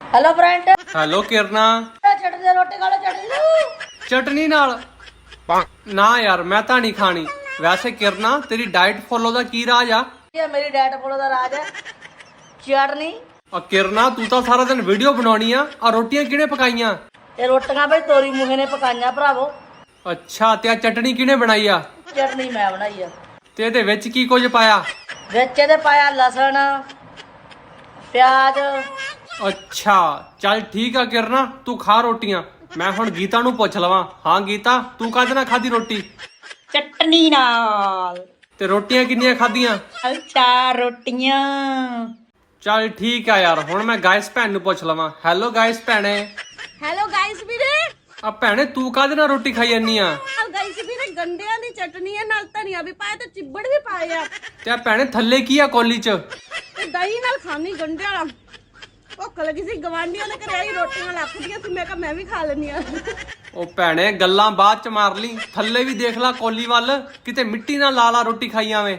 Hello friend hello ਕਿਰਨਾ ਛੱਡ ਦੇ ਰੋਟੀ ਖਾ ਲੈ ਨਾਲ ਚਟਨੀ ਨਾਲ। ਨਾ ਯਾਰ ਮੈਂ ਤਾਂ ਨਹੀਂ ਖਾਣੀ। ਵੈਸੇ ਕਿਰਨਾ ਤੇਰੀ ਡਾਈਟ ਫੋਲੋ ਦਾ ਕੀ ਰਾਜ ਆ? ਇਹ ਮੇਰੀ ਡੈਟ ਫੋਲੋ ਦਾ ਰਾਜ ਹੈ। ਚਟਨੀ। ਆ ਕਿਰਨਾ ਤੂੰ ਤਾਂ ਸਾਰਾ ਦਿਨ ਵੀਡੀਓ ਬਣਾਉਣੀ ਆ। ਆ ਰੋਟੀਆਂ ਕਿਹਨੇ ਪਕਾਈਆਂ? ਇਹ ਰੋਟੀਆਂ ਬਈ ਤੋਰੀ ਮੂਹੇ ਨੇ ਪਕਾਈਆਂ ਭਰਾਵੋ। ਅੱਛਾ ਤੇ ਆ ਚਟਨੀ ਕਿਹਨੇ ਬਣਾਈ ਆ? ਚਟਨੀ ਮੈਂ ਬਣਾਈ ਆ। ਤੇ ਇਹਦੇ ਵਿੱਚ ਕੀ ਕੁਝ ਪਾਇਆ? ਵਿੱਚ ਇਹਦੇ ਪਾਇਆ ਲਸਣ ਪਿਆਜ਼ ਅੱਛਾ ਚੱਲ ਠੀਕ ਆ ਕਿਰਨਾ ਤੂੰ ਖਾ ਰੋਟੀਆਂ। ਮੈਂ ਹੁਣ ਗੀਤਾ ਨੂੰ ਪੁੱਛ ਲਵਾਂ। ਹਾਂ ਗੀਤਾ ਤੂੰ ਕਾਹਦੇ ਨਾਲ ਖਾਦੀ ਰੋਟੀ? ਚਟਨੀ ਨਾਲ। ਤੇ ਰੋਟੀਆਂ ਕਿੰਨੀਆਂ ਖਾਧੀਆਂ? ਚਾਰ ਰੋਟੀਆਂ। ਚੱਲ ਠੀਕ ਆ ਯਾਰ ਹੁਣ ਮੈਂ ਗਾਇਸ ਭੈਣ ਨੂੰ ਪੁੱਛ ਲਵਾਂ। ਹੈਲੋ ਗਾਇਸ ਭੈਣੇ। ਹੈਲੋ ਗਾਇਸ ਵੀਰੇ। ਆ ਭੈਣੇ ਤੂੰ ਕਾਹਦੇ ਨਾਲ ਰੋਟੀ ਖਾਈ ਜਾਨੀ ਆ? ਨਾਲ ਗਾਇਸ ਵੀਰੇ ਗੰਡਿਆਂ ਦੀ ਚਟਨੀ ਹੈ ਨਾਲ ਧਨੀਆ ਵੀ ਪਾਇਆ ਤੇ ਚਿੱਬੜ ਵੀ ਪਾਏ ਆ ਤੇ ਆ ਭੈਣੇ ਥੱਲੇ ਕੀ ਆ ਕੋਲੀ ਚ? ਤੇ ਦਹੀਂ ਨਾਲ ਖਾਣੀ ਗੰਡਿਆਂ ਵਾਲਾ। ਭੁੱਖ ਲੱਗੀ ਸੀ ਗਵਾਂਢੀਆਂ ਦੇ ਘਰੇ ਆਈ, ਰੋਟੀਆਂ ਲੱਭਦੀਆਂ ਸੀ, ਮੈਂ ਕਿਹਾ ਮੈਂ ਵੀ ਖਾ ਲੈਣੀ ਆ ਉਹ ਭੈਣੇ, ਗੱਲਾਂ ਬਾਅਦ ਚ ਮਾਰ ਲਈ, ਥੱਲੇ ਵੀ ਦੇਖ ਲਾ, ਕੋਲੀ ਵੱਲ, ਕਿਤੇ ਮਿੱਟੀ ਨਾਲ ਲਾ ਲਾ ਰੋਟੀ ਖਾਈ ਆਵੇਂ।